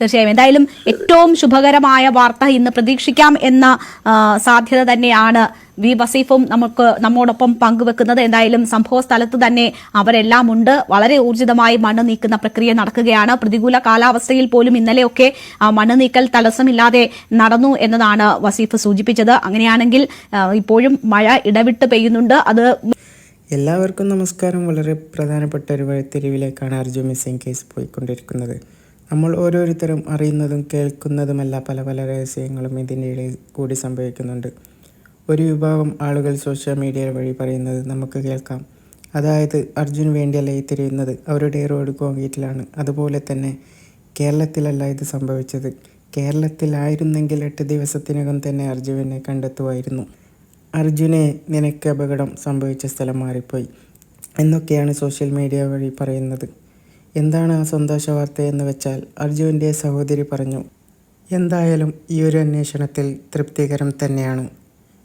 തീർച്ചയായും. എന്തായാലും ഏറ്റവും ശുഭകരമായ വാർത്ത ഇന്ന് പ്രതീക്ഷിക്കാം എന്ന സാധ്യത തന്നെയാണ് വി വസീഫും നമുക്ക് നമ്മോടൊപ്പം പങ്കുവെക്കുന്നത്. എന്തായാലും സംഭവ സ്ഥലത്ത് തന്നെ അവരെല്ലാം ഉണ്ട്. വളരെ ഊർജിതമായി മണ്ണ് നീക്കുന്ന പ്രക്രിയ നടക്കുകയാണ്. പ്രതികൂല കാലാവസ്ഥയിൽ പോലും ഇന്നലെയൊക്കെ മണ്ണ് നീക്കൽ തടസ്സമില്ലാതെ നടന്നു എന്നതാണ് വസീഫ് സൂചിപ്പിച്ചത്. അങ്ങനെയാണെങ്കിൽ ഇപ്പോഴും മഴ ഇടവിട്ട് പെയ്യുന്നുണ്ട്. അത് എല്ലാവർക്കും നമസ്കാരം. വളരെ പ്രധാനപ്പെട്ട ഒരു വഴിത്തിരിവിലേക്കാണ് അർജുൻ മിസ്സിംഗ് കേസ് പോയിക്കൊണ്ടിരിക്കുന്നത്. നമ്മൾ ഓരോരുത്തരും അറിയുന്നതും കേൾക്കുന്നതുമല്ല പല പല രഹസ്യങ്ങളും ഇതിനിടയിൽ കൂടി സംഭവിക്കുന്നുണ്ട്. ഒരു വിഭാഗം ആളുകൾ സോഷ്യൽ മീഡിയ വഴി പറയുന്നത് നമുക്ക് കേൾക്കാം. അതായത് അർജുന് വേണ്ടിയല്ല ഈ തിരിയുന്നത്? അവരുടെ റോഡ് കോൺക്രീറ്റിലാണ്. അതുപോലെ തന്നെ കേരളത്തിലല്ല ഇത് സംഭവിച്ചത്. കേരളത്തിലായിരുന്നെങ്കിൽ എട്ട് ദിവസത്തിനകം തന്നെ അർജുനെ കണ്ടെത്തുമായിരുന്നു. അർജുനെ നിനക്ക് അപകടം സംഭവിച്ച സ്ഥലം മാറിപ്പോയി. എന്നൊക്കെയാണ് സോഷ്യൽ മീഡിയ വഴി പറയുന്നത്. എന്താണ് ആ സന്തോഷ വാർത്ത എന്ന് വെച്ചാൽ അർജുന്റെ സഹോദരി പറഞ്ഞു എന്തായാലും ഈ ഒരു അന്വേഷണത്തിൽ തൃപ്തികരം തന്നെയാണ്.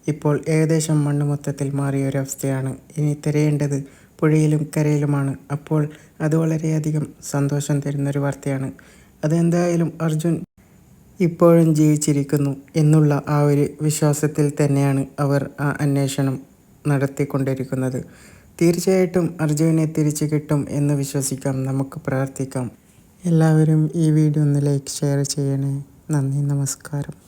ഇപ്പോൾ ഏകദേശം മണ്ണ് മൊത്തത്തിൽ മാറിയ ഒരവസ്ഥയാണ് ഇനി തിരയേണ്ടത് പുഴയിലും കരയിലുമാണ്. അപ്പോൾ അത് വളരെയധികം സന്തോഷം തരുന്നൊരു വാർത്തയാണ്. അതെന്തായാലും അർജുൻ ഇപ്പോഴും ജീവിച്ചിരിക്കുന്നു എന്നുള്ള ആ ഒരു വിശ്വാസത്തിൽ തന്നെയാണ് അവർ ആ അന്വേഷണം നടത്തിക്കൊണ്ടിരിക്കുന്നത്. തീർച്ചയായിട്ടും അർജുനെ തിരിച്ചു കിട്ടും എന്ന് വിശ്വസിക്കാം. നമുക്ക് പ്രാർത്ഥിക്കാം. എല്ലാവരും ഈ വീഡിയോ ഒന്ന് ലൈക്ക് ഷെയർ ചെയ്യണേ. നന്ദി നമസ്കാരം.